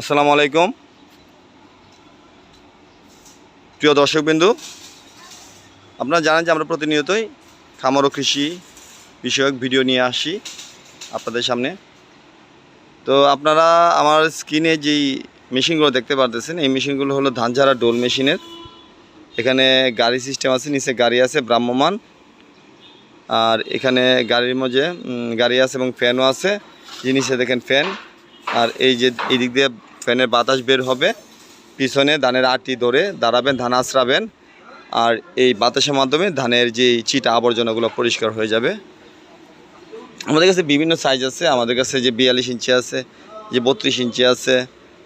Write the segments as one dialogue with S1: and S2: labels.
S1: আসসালামু আলাইকুম। প্রিয় দর্শকবিন্দু, আপনারা জানেন যে আমরা প্রতিনিয়তই খামার ও কৃষি বিষয়ক ভিডিও নিয়ে আসি আপনাদের সামনে। তো আপনারা আমার স্ক্রিনে যেই মেশিনগুলো দেখতে পারতেছেন, এই মেশিনগুলো হলো ধান ঝাড়া ডোল মেশিনের। এখানে গাড়ি সিস্টেম আছে, নিচে গাড়ি আছে ভ্রাম্যমান আর এখানে গাড়ির মধ্যে গাড়ি আছে এবং ফ্যানও আছে। জিনিসে দেখেন ফ্যান। আর এই যে এই দিক দিয়ে ফ্যানের বাতাস বের হবে পিছনে ধানের আটি ধরে দাঁড়াবেন ধান আশ্রাবেন আর এই বাতাসের মাধ্যমে ধানের যে চিটা আবর্জনাগুলো পরিষ্কার হয়ে যাবে। আমাদের কাছে বিভিন্ন সাইজ আছে আমাদের কাছে যে বিয়াল্লিশ ইঞ্চি আছে যে বত্রিশ ইঞ্চি আছে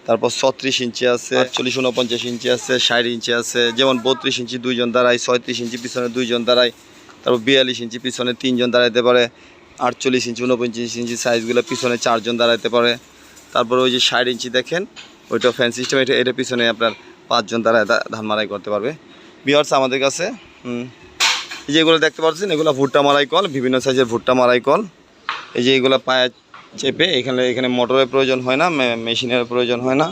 S1: তারপর ছত্রিশ ইঞ্চি আছে চল্লিশ উনপঞ্চাশ ইঞ্চি আছে ষাট ইঞ্চি আছে যেমন বত্রিশ ইঞ্চি দুইজন দাঁড়ায় ছয়ত্রিশ ইঞ্চি পিছনে দুইজন দাঁড়ায় তারপর বিয়াল্লিশ ইঞ্চি পিছনে তিনজন দাঁড়াইতে পারে আটচল্লিশ ইঞ্চি উনপঞ্চাশ ইঞ্চি সাইজগুলো পিছনে চারজন দাঁড়াইতে পারে। তারপরে ওই যে ষাট ইঞ্চি দেখেন ওইটা ফ্যান সিস্টেম এটা এটা পিছনে আপনার পাঁচজন তারা ধান মারাই করতে পারবে। বিয়ার্স আমাদের কাছে এই যে এগুলো দেখতে পাচ্ছেন, এগুলো ভুট্টা মারাই কল, বিভিন্ন সাইজের ভুট্টা মারাই কল। এই যে এগুলো পায়ে চেপে, এখানে এখানে মোটরের প্রয়োজন হয় না মেশিনের প্রয়োজন হয় না।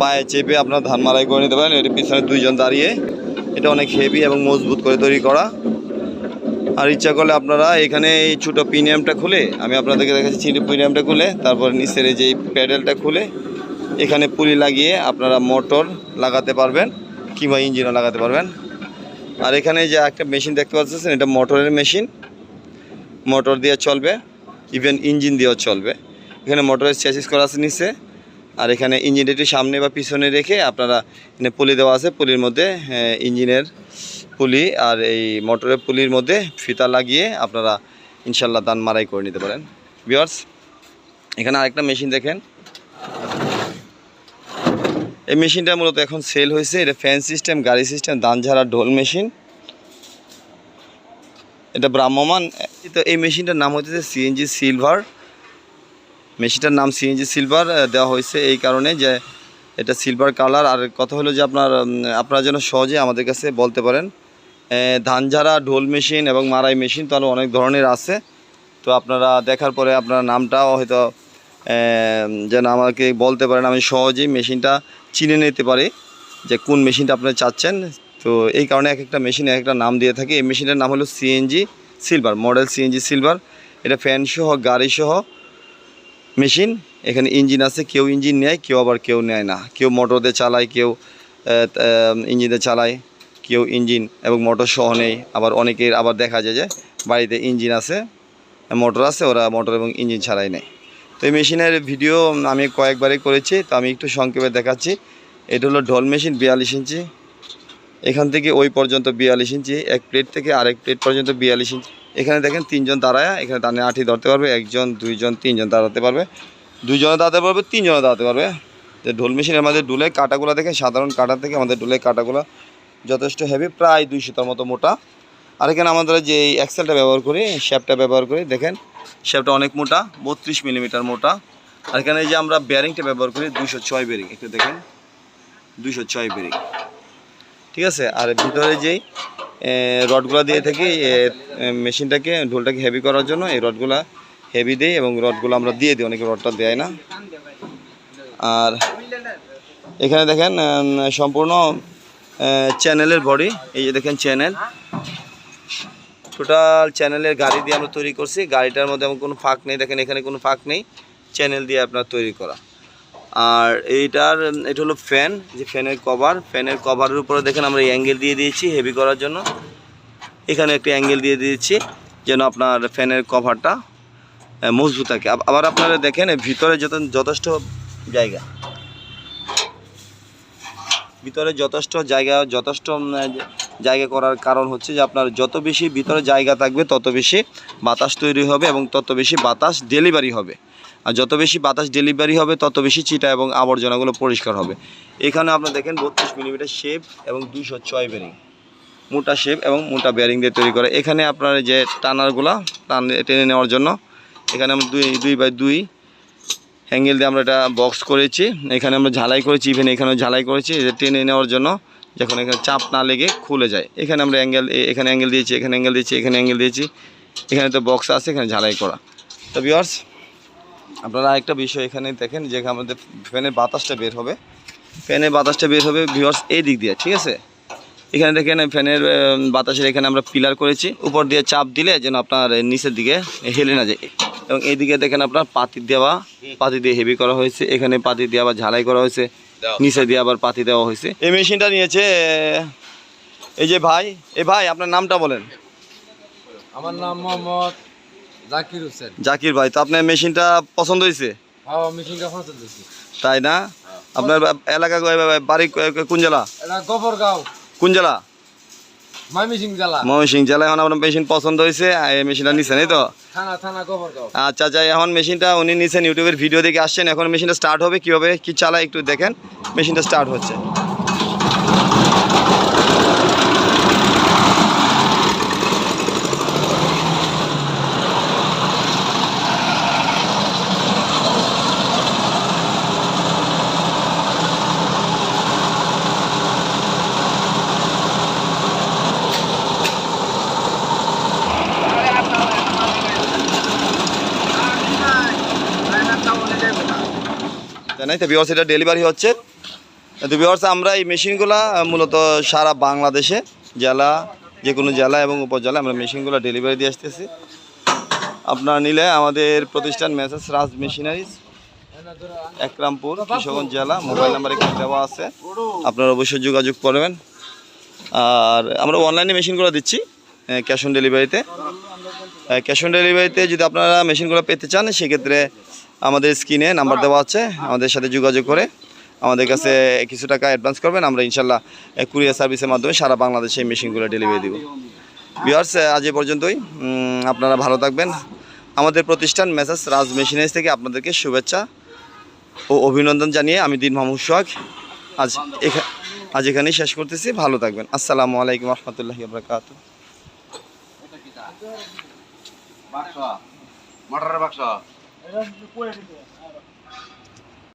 S1: পায়ে চেপে আপনার ধান মারাই করে নিতে পারেন এটা পিছনে দুইজন দাঁড়িয়ে। এটা অনেক হেভি এবং মজবুত করে তৈরি করা। আর ইচ্ছা করলে আপনারা এখানে এই ছোটো প্রিমিয়ামটা খুলে, আমি আপনাদেরকে দেখাচ্ছি ছোটো প্রিমিয়ামটা খুলে, তারপর নিচের যে প্যাডেলটা খুলে, এখানে পুলি লাগিয়ে আপনারা মোটর লাগাতে পারবেন কিংবা ইঞ্জিনও লাগাতে পারবেন। আর এখানে যে একটা মেশিন দেখতে পাচ্ছেন, এটা মোটরের মেশিন। মোটর দিয়ে চলবে ইভেন ইঞ্জিন দিয়েও চলবে। এখানে মোটরের চেসিস করা আছে নিচে। আর এখানে ইঞ্জিনটি সামনে বা পিছনে রেখে আপনারা এখানে পুলি দেওয়া আছে, পুলির মধ্যে ইঞ্জিনের পুলি আর এই মোটরের পুলির মধ্যে ফিতা লাগিয়ে আপনারা ইনশাল্লাহ দান মারাই করে নিতে পারেন। বিয়ার্স এখানে আরেকটা মেশিন দেখেন। এই মেশিনটা মূলত এখন সেল হয়েছে। এটা ফ্যান সিস্টেম, গাড়ি সিস্টেম দান ঝাড়া, ঢোল মেশিন। এটা ব্রাহ্মমান তো এই মেশিনটার নাম হচ্ছে সিএনজি সিলভার। মেশিনটার নাম সিএনজি সিলভার দেওয়া হয়েছে এই কারণে যে এটা সিলভার কালার। আর কথা হলো যে আপনার আপনারা যেন সহজে আমাদের কাছে বলতে পারেন ধান ঝাড়া ঢোল মেশিন এবং মারাই মেশিন তো আরও অনেক ধরনের আছে। তো আপনারা দেখার পরে আপনার নামটাও হয়তো যেন আমাকে বলতে পারেন, আমি সহজেই মেশিনটা চিনে নিতে পারি যে কোন মেশিনটা আপনারা চাচ্ছেন। তো এই কারণে এক একটা মেশিন এক একটা নাম দিয়ে থাকে। এই মেশিনটার নাম হলো CNG silver, model CNG silver. এটা ফ্যান সহ গাড়ি সহ মেশিন, এখানে ইঞ্জিন আছে, কেউ ইঞ্জিন নেয়, কেউ আবার কেউ নেয় না। কেউ মোটর দিয়ে চালায়, কেউ ইঞ্জিনে চালায়, কেউ ইঞ্জিন এবং মোটর সহ নেই আবার অনেকের আবার দেখা যায় যে বাড়িতে ইঞ্জিন আছে, মোটর আছে, ওরা মোটর এবং ইঞ্জিন ছাড়াই নেয়। তো এই মেশিনের ভিডিও আমি কয়েকবারই করেছি, তো আমি একটু সংক্ষেপে দেখাচ্ছি। এটা হলো ঢোল মেশিন, বিয়াল্লিশ ইঞ্চি। এখান থেকে ওই পর্যন্ত বিয়াল্লিশ ইঞ্চি, এক প্লেট থেকে আরেক প্লেট পর্যন্ত বিয়াল্লিশ ইঞ্চি। এখানে দেখেন তিনজন দাঁড়ায়, এখানে দানে আঠি ধরতে পারবে, একজন, দুইজন, তিনজন দাঁড়াতে পারবে। দুইজনে দাঁড়াতে পারবে, তিনজনে দাঁড়াতে পারবে। যে ঢোল মেশিনের আমাদের ডুলে কাটাগুলো দেখেন, সাধারণ কাটা থেকে আমাদের ডুলে কাটাগুলো যথেষ্ট হেভি প্রায় দুইশোটার মতো মোটা। আর এখানে আমাদের যে এক্সেলটা ব্যবহার করি শ্যাপটা ব্যবহার করি, দেখেন শ্যাপটা অনেক মোটা, বত্রিশ মিলিমিটার মোটা। আর এখানে যে আমরা ব্যারিংটা ব্যবহার করি, দুইশো ছয় বেরিং একটু দেখেন। দুইশো ছয় বেরিং ঠিক আছে? আর ভিতরে যেই রডগুলো দিয়ে থাকি মেশিনটাকে, ঢোলটাকে হেভি করার জন্য এই রডগুলা হেভি দিই এবং রডগুলো আমরা দিয়ে দিই, অনেকে রডটা দেয় না। আর এখানে দেখেন সম্পূর্ণ চ্যানেলের বডি এই যে দেখেন চ্যানেল টোটাল চ্যানেলের গাড়ি দিয়ে আমরা তৈরি করছি, গাড়িটার মধ্যে এমন কোনো ফাঁক নেই, দেখেন এখানে কোনো ফাঁক নেই চ্যানেল দিয়ে আপনার তৈরি করা। আর এইটার, এটা হলো ফ্যান যে ফ্যানের কভার ফ্যানের কভারের উপরে দেখেন আমরা অ্যাঙ্গেল দিয়ে দিয়েছি হেভি করার জন্য। এখানে একটি অ্যাঙ্গেল দিয়ে দিয়েছি যেন আপনার ফ্যানের কভারটা মজবুত থাকে। আব- আবার আপনারা দেখেন ভিতরে যত, যথেষ্ট জায়গা। ভিতরে যথেষ্ট জায়গা যথেষ্ট জায়গা করার কারণ হচ্ছে যে আপনার যত বেশি ভিতরে জায়গা থাকবে, তত বেশি বাতাস তৈরি হবে এবং তত বেশি বাতাস ডেলিভারি হবে। আর যত বেশি বাতাস ডেলিভারি হবে, তত বেশি চিটা এবং আবর্জনাগুলো পরিষ্কার হবে। এখানে আপনার দেখেন বত্রিশ মিলিমিটার শেপ এবং দুইশো ছয় বেরিং মোটা শেপ এবং মোটা বেয়ারিং দিয়ে তৈরি করে। এখানে আপনার যে টানারগুলা, টান টেনে নেওয়ার জন্য, এখানে আমরা দুই দুই বাই দুই হ্যাঙ্গেল দিয়ে আমরা এটা বক্স করেছি। এখানে আমরা ঝালাই করেছি ইভেন এখানেও ঝালাই করেছি। এটা টেনে নেওয়ার জন্য যখন এখানে চাপ না লেগে খুলে যায়। এখানে আমরা অ্যাঙ্গেল এখানে অ্যাঙ্গেল দিয়েছি, এখানে অ্যাঙ্গেল দিয়েছি, এখানে অ্যাঙ্গেল দিয়েছি। এখানে তো বক্স আছে, এখানে ঝালাই করা। তো ভিউয়ার্স আপনারা আরেকটা বিষয় এখানে দেখেন যে আমাদের ফ্যানের বাতাসটা বের হবে। ফ্যানের বাতাসটা বের হবে ভিউয়ার্স এই দিক দিয়ে ঠিক আছে? এখানে দেখেন ফ্যানের বাতাসের এখানে আমরা পিলার করেছি। উপর দিয়ে চাপ দিলে যেন আপনার নিচের দিকে হেলে না যায়। এবং এইদিকে দেখেন আপনার পাতি দেওয়া পাতি দিয়ে হেভি করা হয়েছে। এখানে পাতি দিয়ে আবার ঝালাই করা হয়েছে। নিচে দিয়ে আবার পাতি দেওয়া হয়েছে। এই মেশিনটা নিয়েছে এই যে ভাই এ ভাই আপনার নামটা বলেন।
S2: আমার নাম মোহাম্মদ জাকির হোসেন।
S1: জাকির ভাই তো আপনার মেশিনটা পছন্দ হয়েছে?
S2: হাওয়া মিটিংটা পৌঁছে দিচ্ছি
S1: তাই না? আপনার এলাকা বাড়ি কোন জেলা?
S2: এটা গোবরগাঁও।
S1: কোন জেলা?
S2: জেলা।
S1: ময়মনসিং জেলায় এখন আপনার মেশিন পছন্দ হয়েছে এই মেশিনটা এই তো?
S2: থানা থানা গোবরগাঁও।
S1: আচ্ছা আচ্ছা এখন মেশিনটা উনি ইউটিউবের ভিডিও দেখে আসছেন এখন মেশিনটা স্টার্ট হবে কীভাবে কী চালায় একটু দেখেন মেশিনটা স্টার্ট হচ্ছে তাই নাই। তো বিওয়ার্স এটা ডেলিভারি হচ্ছে। তো বিওয়ার্স আমরা এই মেশিনগুলা মূলত সারা বাংলাদেশে, জেলা যে কোনো জেলা এবং উপজেলা আমরা মেশিনগুলো ডেলিভারি দিয়ে আসতেছি। আপনারা নিলে আমাদের প্রতিষ্ঠান মেসেজ রাজ মেশিনারিজ, একরামপুর, কিশোরগঞ্জ জেলা, মোবাইল নাম্বার এখানে দেওয়া আছে। আপনারা অবশ্যই যোগাযোগ করবেন। আর আমরা অনলাইনে মেশিনগুলো দিচ্ছি ক্যাশ অন ডেলিভারিতে ক্যাশ অন ডেলিভারিতে যদি আপনারা মেশিনগুলো পেতে চান, সেক্ষেত্রে আমাদের স্ক্রিনে নাম্বার দেওয়া আছে আমাদের সাথে যোগাযোগ করে আমাদের কাছে কিছু টাকা অ্যাডভান্স করবেন আমরা ইনশাল্লাহ কুরিয়ার সার্ভিসের মাধ্যমে সারা বাংলাদেশে এই মেশিনগুলো ডেলিভারি দিব। বিয়ার্স আজ এ পর্যন্তই। আপনারা ভালো থাকবেন। আমাদের প্রতিষ্ঠান মেসাজ রাজ মেশিনারিজ থেকে আপনাদেরকে শুভেচ্ছা ও অভিনন্দন জানিয়ে আমি দিন মাহমুদ সোহাগ। আজ এখা আজ এখানেই শেষ করতেছি। ভালো থাকবেন। আসসালামু আলাইকুম রহমতুল্লাহি বরকাত
S3: বাক্স। মোটরের বাক্স